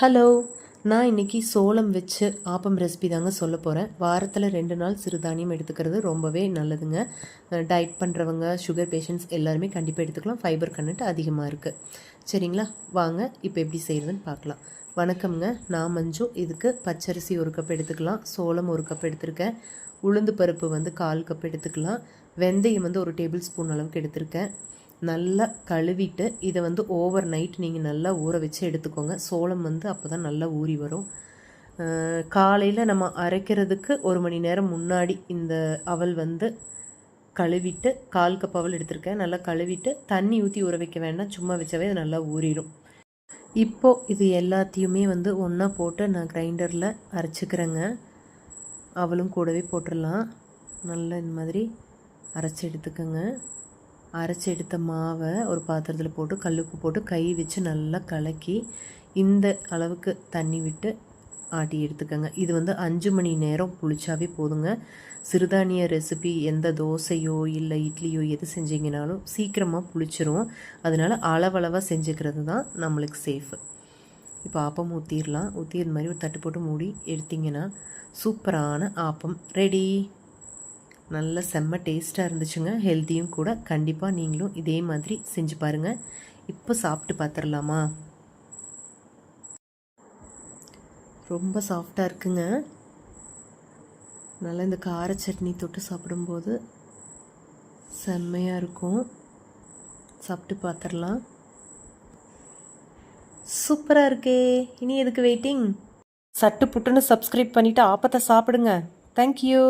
Hello நான் இன்னைக்கு சோளம் வச்சு ஆப்பம் ரெசிபி தாங்க சொல்ல போகிறேன் வாரத்தில் ரெண்டு நாள் சிறுதானியம் எடுத்துக்கிறது ரொம்பவே நல்லதுங்க. டயட் பண்ணுறவங்க சுகர் பேஷண்ட்ஸ் எல்லாருமே கண்டிப்பாக எடுத்துக்கலாம். ஃபைபர் கண்டென்ட் அதிகமாக இருக்குது சரிங்களா? வாங்க இப்போ எப்படி செய்கிறதுன்னு பார்க்கலாம். வணக்கம்ங்க. நான் மஞ்சு. இதுக்கு பச்சரிசி ஒரு கப் எடுத்துக்கலாம். சோளம் ஒரு கப் எடுத்திருக்கேன். உளுந்து பருப்பு வந்து கால் கப் எடுத்துக்கலாம். வெந்தயம் வந்து ஒரு டேபிள் ஸ்பூன் அளவுக்கு எடுத்திருக்கேன். நல்லா கழுவிட்டு இதை வந்து ஓவர் நைட் நீங்கள் நல்லா ஊற வச்சு எடுத்துக்கோங்க. சோளம் வந்து அப்போ தான் நல்லா ஊறி வரும். காலையில் நம்ம அரைக்கிறதுக்கு ஒரு மணி நேரம் முன்னாடி இந்த அவல் வந்து கழுவிட்டு கால் கப் அவல் எடுத்திருக்கேன். நல்லா கழுவிட்டு தண்ணி ஊற்றி ஊற வைக்க வேண்டாம். சும்மா வச்சாவே அது நல்லா ஊறிடும் இப்போது இது எல்லாத்தையுமே வந்து ஒன்றா போட்டு நான் கிரைண்டரில் அரைச்சிக்கிறேங்க. அவளும் கூடவே போட்டுடலாம் நல்லா இந்த மாதிரி அரைச்சி எடுத்துக்கோங்க. அரைச்சி எடுத்த மாவை ஒரு பாத்திரத்தில் போட்டு கல்லுப்பு போட்டு கை வச்சு நல்லா கலக்கி இந்த அளவுக்கு தண்ணி விட்டு ஆட்டி எடுத்துக்கோங்க. இது வந்து அஞ்சு மணி நேரம் புளிச்சாவே போதுங்க. சிறுதானிய ரெசிபி எந்த தோசையோ இல்லை இட்லியோ எது செஞ்சீங்கனாலும் சீக்கிரமாக புளிச்சிரும். அதனால் அளவளவாக செஞ்சுக்கிறது தான் நம்மளுக்கு சேஃபு இப்போ ஆப்பம் ஊற்றிடலாம் ஊற்றி இது மாதிரி ஒரு தட்டு போட்டு மூடி எடுத்திங்கன்னா சூப்பரான ஆப்பம். ரெடி நல்ல செம்ம டேஸ்ட்டாக இருந்துச்சுங்க. ஹெல்த்தியும் கூட. கண்டிப்பாக நீங்களும் இதே மாதிரி செஞ்சு பாருங்கள் இப்போ சாப்பிட்டு பார்த்துடலாமா ரொம்ப சாஃப்டாக இருக்குங்க. நல்லா இந்த கார சட்னி தொட்டு சாப்பிடும்போது செம்மையாக இருக்கும். சாப்பிட்டு பார்த்துடலாம் சூப்பராக இருக்கே. இனி எதுக்கு வெயிட்டிங் சட்டு புட்டுன்னு சப்ஸ்கிரைப் பண்ணிவிட்டு ஆப்பத்தை சாப்பிடுங்க. தேங்க்யூ